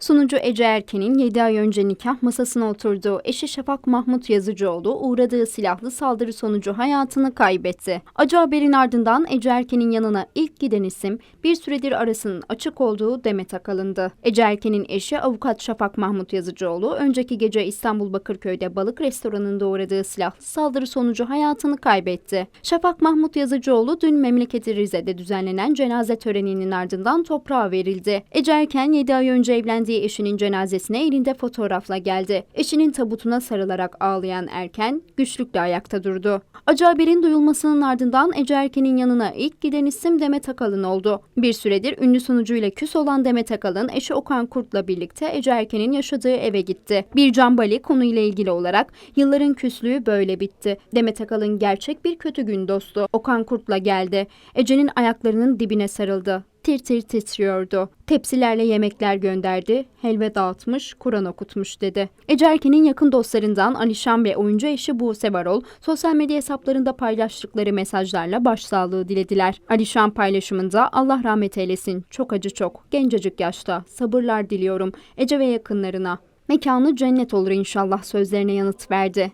Sunucu Ece Erken'in 7 ay önce nikah masasına oturduğu eşi Şafak Mahmut Yazıcıoğlu uğradığı silahlı saldırı sonucu hayatını kaybetti. Acı haberin ardından Ece Erken'in yanına ilk giden isim bir süredir arasının açık olduğu Demet Akalın'dı. Ece Erken'in eşi avukat Şafak Mahmut Yazıcıoğlu önceki gece İstanbul Bakırköy'de balık restoranında uğradığı silahlı saldırı sonucu hayatını kaybetti. Şafak Mahmut Yazıcıoğlu dün memleketi Rize'de düzenlenen cenaze töreninin ardından toprağa verildi. Ece Erken 7 ay önce evlendiği eşinin cenazesine elinde fotoğrafla geldi. Eşinin tabutuna sarılarak ağlayan Erken güçlükle ayakta durdu. Acı haberin duyulmasının ardından Ece Erken'in yanına ilk giden isim Demet Akalın oldu. Bir süredir ünlü sunucuyla küs olan Demet Akalın eşi Okan Kurt'la birlikte Ece Erken'in yaşadığı eve gitti. Bir Bali konuyla ilgili olarak yılların küslüğü böyle bitti. Demet Akalın gerçek bir kötü gün dostu. Okan Kurt'la geldi. Ece'nin ayaklarının dibine sarıldı tir tir titriyordu. Tepsilerle yemekler gönderdi, helva dağıtmış, Kur'an okutmuş dedi. Ece Erken'in yakın dostlarından Alişan ve oyuncu eşi Buse Varol sosyal medya hesaplarında paylaştıkları mesajlarla başsağlığı dilediler. Alişan paylaşımında Allah rahmet eylesin, çok acı çok, gencecik yaşta, sabırlar diliyorum Ece ve yakınlarına. Mekanı cennet olur inşallah sözlerine yanıt verdi.